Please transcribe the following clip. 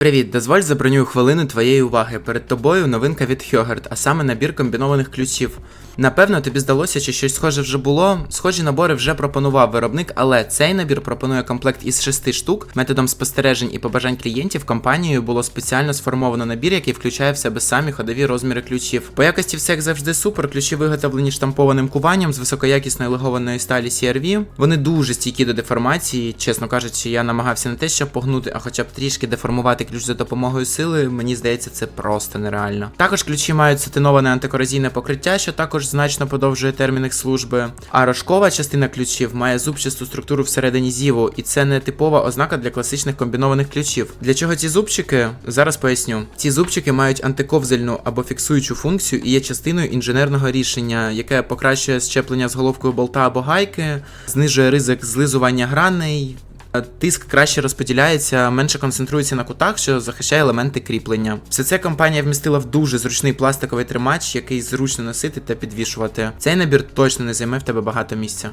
Привіт, дозволь забронюю хвилину твоєї уваги. Перед тобою новинка від Хьогерт, а саме набір комбінованих ключів. Напевно, тобі здалося, що щось схоже вже було. Схожі набори вже пропонував виробник, але цей набір пропонує комплект із шести штук. Методом спостережень і побажань клієнтів компанією було спеціально сформовано набір, який включає в себе самі ходові розміри ключів. По якості все як завжди супер. Ключі виготовлені штампованим куванням з високоякісної легованої сталі CRV. Вони дуже стійкі до деформації. Чесно кажучи, я намагався не те, щоб погнути, а хоча б трішки деформувати ключ за допомогою сили. Мені здається, це просто нереально. Також ключі мають сатиноване антикорозійне покриття, що також значно подовжує термін їх служби. А рожкова частина ключів має зубчасту структуру всередині зіву, і це не типова ознака для класичних комбінованих ключів. Для чого ці зубчики? Зараз поясню. Ці зубчики мають антиковзельну або фіксуючу функцію і є частиною інженерного рішення, яке покращує щеплення з головкою болта або гайки, знижує ризик злизування граней. Тиск краще розподіляється, менше концентрується на кутах, що захищає елементи кріплення. Все це компанія вмістила в дуже зручний пластиковий тримач, який зручно носити та підвішувати. Цей набір точно не займе в тебе багато місця.